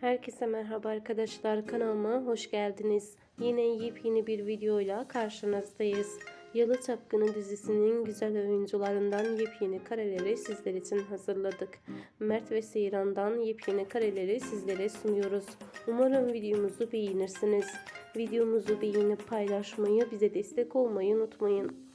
Herkese merhaba arkadaşlar kanalıma hoş geldiniz. Yine yepyeni bir videoyla karşınızdayız. Yalı Çapkını dizisinin güzel oyuncularından yepyeni kareleri sizler için hazırladık. Mert ve Seyran'dan yepyeni kareleri sizlere sunuyoruz. Umarım videomuzu beğenirsiniz. Videomuzu beğenip paylaşmayı, bize destek olmayı unutmayın.